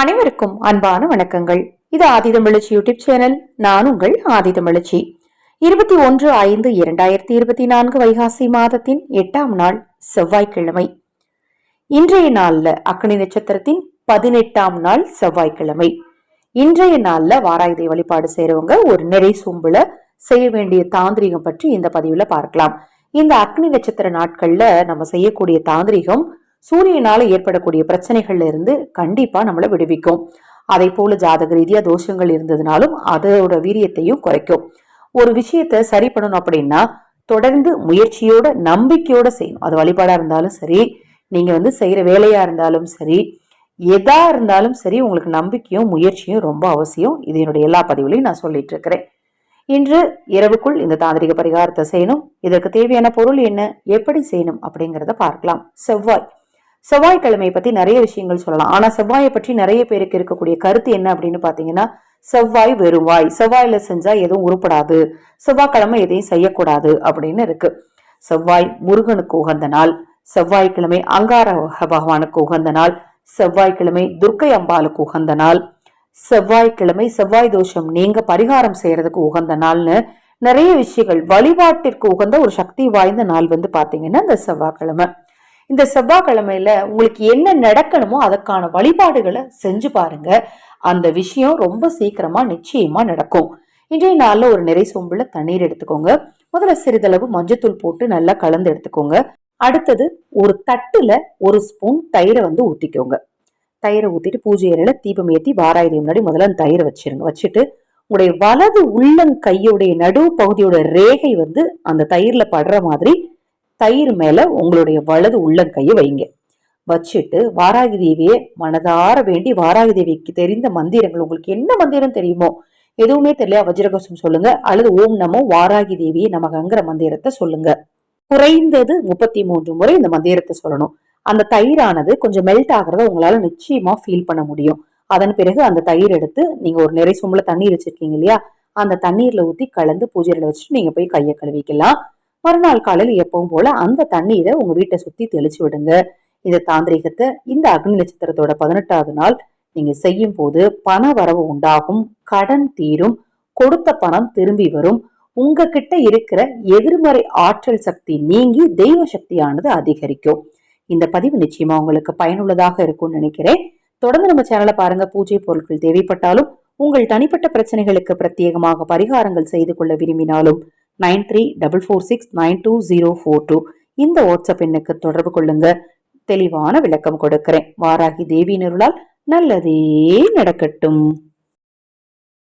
அனைவருக்கும் அன்பான வணக்கங்கள். இது ஆதிதமிழச்சி யூடியூப் சேனல். நான் உங்கள் ஆதிதமிழச்சி இருபத்தி ஒன்று ஐந்து இரண்டாயிரத்தி இருபத்தி நான்கு வைகாசி மாதத்தின் எட்டாம் நாள் செவ்வாய்க்கிழமை. இன்றைய நாள்ல அக்னி நட்சத்திரத்தின் பதினெட்டாம் நாள் செவ்வாய்க்கிழமை. இன்றைய நாள்ல வாராயுதை வழிபாடு செய்றவங்க ஒரு நிறை சோம்புல செய்ய வேண்டிய தாந்திரிகம் பற்றி இந்த பதிவுல பார்க்கலாம். இந்த அக்னி நட்சத்திர நாட்கள்ல நம்ம செய்யக்கூடிய தாந்திரிகம் சூரியனால ஏற்படக்கூடிய பிரச்சனைகள்ல இருந்து கண்டிப்பா நம்மளை விடுவிக்கும். அதை போல ஜாதக ரீதியா தோஷங்கள் இருந்ததுனாலும் அதோட வீரியத்தையும் குறைக்கும். ஒரு விஷயத்த சரி பண்ணணும் அப்படின்னா தொடர்ந்து முயற்சியோட நம்பிக்கையோட செய்யணும். அது வழிபாடா இருந்தாலும் சரி நீங்க வந்து செய்யற வேலையா இருந்தாலும் சரி எதா இருந்தாலும் சரி உங்களுக்கு நம்பிக்கையும் முயற்சியும் ரொம்ப அவசியம். இது என்னுடைய எல்லா பதிவுலையும் நான் சொல்லிட்டு இருக்கிறேன். இன்று இரவுக்குள் இந்த தாந்திரிக பரிகாரத்தை செய்யணும். இதற்கு தேவையான பொருள் என்ன? எப்படி செய்யணும்? அப்படிங்கிறத பார்க்கலாம். செவ்வாய். செவ்வாய்க்கிழமை பற்றி நிறைய விஷயங்கள் சொல்லலாம். ஆனால் செவ்வாயை பற்றி நிறைய பேருக்கு இருக்கக்கூடிய கருத்து என்ன அப்படின்னு பார்த்தீங்கன்னா செவ்வாய் வெறுவாய் செவ்வாயில செஞ்சா எதுவும் உருப்படாது. செவ்வாய்க்கிழமை எதையும் செய்யக்கூடாது அப்படின்னு இருக்கு. செவ்வாய் முருகனுக்கு உகந்த நாள். செவ்வாய்க்கிழமை அங்கார பகவானுக்கு உகந்த நாள். செவ்வாய்க்கிழமை துர்க்கை அம்பாளுக்கு உகந்த நாள். செவ்வாய்க்கிழமை செவ்வாய் தோஷம் நீங்க பரிகாரம் செய்யறதுக்கு உகந்த நாள்னு நிறைய விஷயங்கள். வழிபாட்டிற்கு உகந்த ஒரு சக்தி வாய்ந்த நாள் வந்து பாத்தீங்கன்னா இந்த செவ்வாய்க்கிழமை. இந்த செவ்வாய்க்கிழமையில உங்களுக்கு என்ன நடக்கணுமோ அதற்கான வழிபாடுகளை செஞ்சு பாருங்க. அந்த விஷயம் ரொம்ப சீக்கிரமா நிச்சயமா நடக்கும். இன்றைய நாளில் ஒரு நிறை சொம்புல தண்ணீர் எடுத்துக்கோங்க. முதல்ல சிறிதளவு மஞ்சத்தூள் போட்டு நல்லா கலந்து எடுத்துக்கோங்க. அடுத்தது ஒரு தட்டுல ஒரு ஸ்பூன் தயிரை வந்து ஊத்திக்கோங்க. தயிரை ஊத்திட்டு பூஜை அறையில தீபம் ஏத்தி வாராயிரம் முன்னாடி முதல்ல அந்த தயிரை வச்சிருங்க. வச்சுட்டு உங்களுடைய வலது உள்ளங்கையுடைய நடுவு பகுதியோட ரேகை வந்து அந்த தயிர்ல படுற மாதிரி தயிர் மேல உங்களுடைய வலது உள்ளங்கையை வைங்க. வச்சுட்டு வாராகி தேவியை மனதார வேண்டி வாராகி தேவிக்கு தெரிந்த மந்திரங்கள் உங்களுக்கு என்ன மந்திரம் தெரியுமோ எதுவுமே தெரியல வஜ்ரகோஷம் சொல்லுங்க. அல்லது ஓம் நமோ வாராகி தேவியை நமகங்கிற மந்திரத்தை சொல்லுங்க. குறைந்தது முப்பத்தி மூன்று முறை இந்த மந்திரத்தை சொல்லணும். அந்த தயிரானது கொஞ்சம் மெல்ட் ஆகிறத உங்களால நிச்சயமா ஃபீல் பண்ண முடியும். அதன் பிறகு அந்த தயிர் எடுத்து நீங்க ஒரு நிறை சொம்புல தண்ணீர் வச்சிருக்கீங்க இல்லையா அந்த தண்ணீர்ல ஊத்தி கலந்து பூஜையில வச்சுட்டு நீங்க போய் கையை கழுவிக்கலாம். மறுநாள் காலையில் எப்பவும் போல அந்த தண்ணீரை உங்க வீட்டை சுத்தி தெளிச்சு விடுங்க. இந்த தாந்திரிகத்தை இந்த அக்னி நட்சத்திரத்தோட பதினெட்டாவது நாள் நீங்க செய்யும் போது பண வரவு உண்டாகும் கடன் தீரும் கொடுத்த பணம் திரும்பி வரும். உங்ககிட்ட இருக்கிற எதிர்மறை ஆற்றல் சக்தி நீங்கி தெய்வ சக்தியானது அதிகரிக்கும். இந்த பதிவு நிச்சயமா உங்களுக்கு பயனுள்ளதாக இருக்கும்னு நினைக்கிறேன். தொடர்ந்து நம்ம சேனலை பாருங்க. பூஜை பொருட்கள் தேவைப்பட்டாலும் உங்கள் தனிப்பட்ட பிரச்சனைகளுக்கு பிரத்யேகமாக பரிகாரங்கள் செய்து கொள்ள விரும்பினாலும் nine three double four six nine two zero four two. இந்த வாட்ஸ்அப் எண்ணுக்கு தொடர்பு கொள்ளுங்க. தெளிவான விளக்கம் கொடுக்கிறேன். வாராகி தேவி நருளால் நல்லதே நடக்கட்டும்.